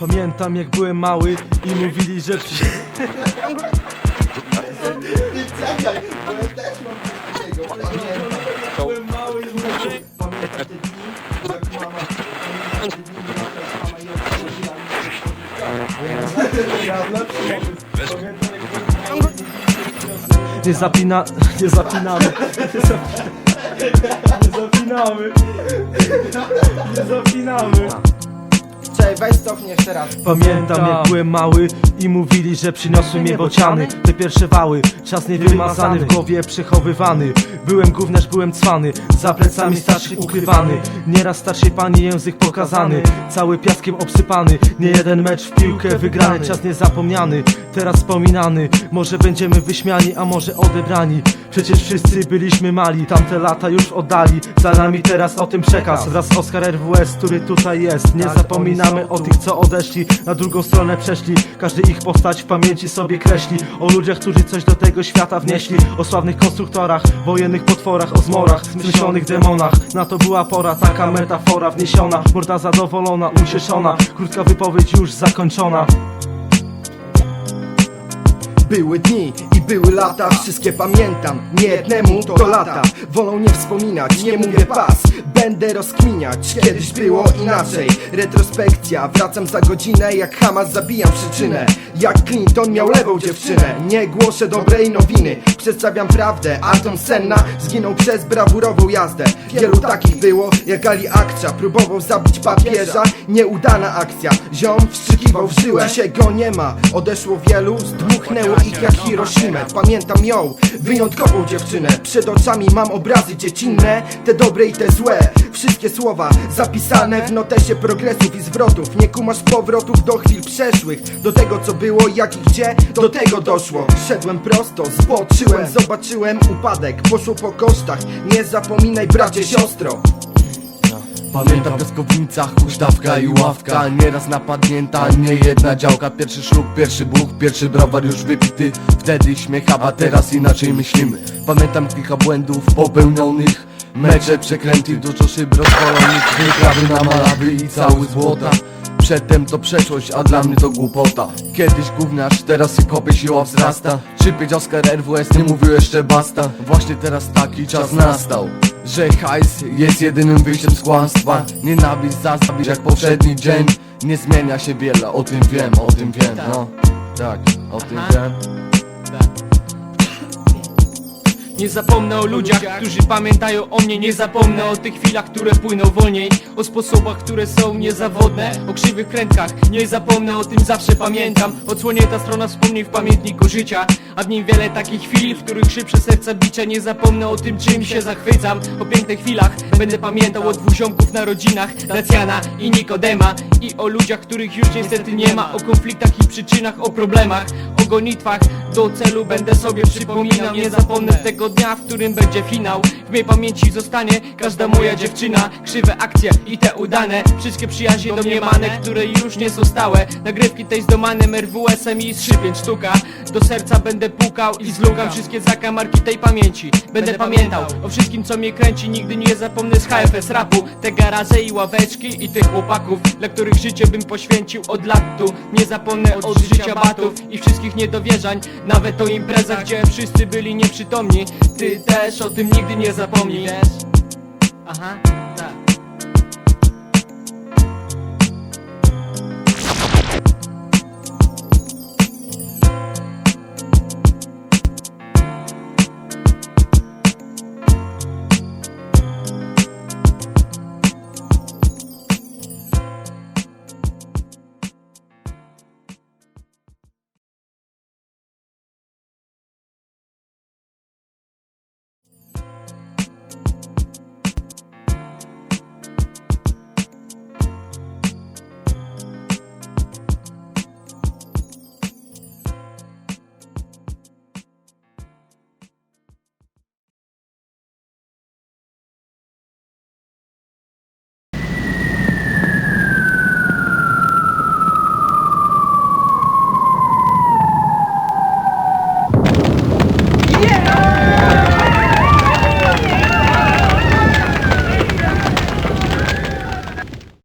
Pamiętam jak byłem mały i mówili, że przy... Też mam byłem mały i mówili... Pamiętam dni, mama... Mama Ja. Pamiętam jak byłem mały Nie zapina... nie zapinamy. Nie zapi- Nie zapinamy. Nie zapinamy. Cofnij jeszcze raz. Pamiętam jak byłem mały i mówili, że przyniosły mnie bociany. Te pierwsze wały, czas niewymazany w głowie przechowywany. Byłem gówniarz, byłem cwany, za plecami starszych ukrywany. Nieraz starszej pani język pokazany, cały piaskiem obsypany. Nie jeden mecz w piłkę wygrany, czas niezapomniany Teraz wspominany, może będziemy wyśmiani, a może odebrani. Przecież wszyscy byliśmy mali, tamte lata już oddali. Za nami teraz o tym przekaz wraz z Oscar RWS, który tutaj jest. Nie zapominamy o tych, co odeszli, na drugą stronę przeszli. Każdy ich postać w pamięci sobie kreśli. O ludziach, którzy coś do tego świata wnieśli. O sławnych konstruktorach, wojennych potworach, o zmorach Zmyślonych demonach, na to była pora Taka metafora wniesiona, morda zadowolona, ucieszona. Krótka wypowiedź już zakończona. Były dni i były lata, wszystkie pamiętam. Nie jednemu to lata, wolą nie wspominać, nie mówię pas Będę rozkminiać, kiedyś było inaczej. Retrospekcja, wracam za godzinę. Jak Hamas zabijam przyczynę. Jak Clinton miał lewą dziewczynę. Nie głoszę dobrej nowiny. Przedstawiam prawdę, Anton Senna Zginął przez brawurową jazdę. Wielu takich było, jak Ali Akcza Próbował zabić papieża, nieudana akcja. Ziom wstrzykiwał w żyłę. Dzisiaj go nie ma, odeszło wielu Zdmuchnęło ich jak Hiroshima Pamiętam ją, wyjątkową dziewczynę. Przed oczami mam obrazy dziecinne Te dobre i te złe. Wszystkie słowa zapisane w notesie progresów i zwrotów. Nie kumasz powrotów do chwil przeszłych. Do tego co było, jak i gdzie, do tego doszło. Szedłem prosto, zboczyłem, zobaczyłem upadek. Poszło po kosztach, nie zapominaj bracie, siostro Pamiętam piaskownicach, huśtawka i ławka. Nieraz napadnięta, nie jedna działka. Pierwszy ślub, pierwszy buch, pierwszy browar już wypity Wtedy śmiech, a teraz inaczej myślimy. Pamiętam kilka błędów popełnionych. Mecze przekręty, dużo szyb rozwalonych. Wyprawy na malawy i cały złota. Przedtem to przeszłość, a dla mnie to głupota. Kiedyś gówniarz, teraz kopie, siła wzrasta. Szypieć Oscar RWS, nie mówił jeszcze basta. Właśnie teraz taki czas nastał Że hajs jest jedynym wyjściem z kłamstwa. Nienawiść za zabić jak poprzedni dzień. Nie zmienia się wiele, o tym wiem, o tym wiem, no. Tak, o tym wiem Nie zapomnę o ludziach, którzy pamiętają o mnie. Nie zapomnę o tych chwilach, które płyną wolniej. O sposobach, które są niezawodne. O krzywych krętkach, nie zapomnę o tym zawsze pamiętam. Odsłonięta strona wspomnień w pamiętniku życia. A w nim wiele takich chwil, w których szybsze serca bicia Nie zapomnę o tym, czym się zachwycam. O pięknych chwilach, będę pamiętał o dwóch ziomków na rodzinach. Dacjana i Nikodema. I o ludziach, których już niestety nie ma. O konfliktach i przyczynach, o problemach gonitwach, do celu będę sobie przypominał Nie zapomnę tego dnia, w którym będzie finał W mojej pamięci zostanie. Każda moja dziewczyna Krzywe akcje i te udane. Wszystkie przyjaźnie domniemane, które już nie są stałe Nagrywki tej z domanem RWS-em i z 3-5 sztuka. Do serca będę pukał i zlukam wszystkie zakamarki tej pamięci. Będę pamiętał o wszystkim co mnie kręci. Nigdy nie zapomnę z HFS rapu. Te garaże i ławeczki i tych chłopaków Dla których życie bym poświęcił od lat tu. Nie zapomnę od życia batów i wszystkich niedowierzań Nawet o imprezach, gdzie wszyscy byli nieprzytomni. Ty też o tym nigdy nie up on me, Aham. Uh huh.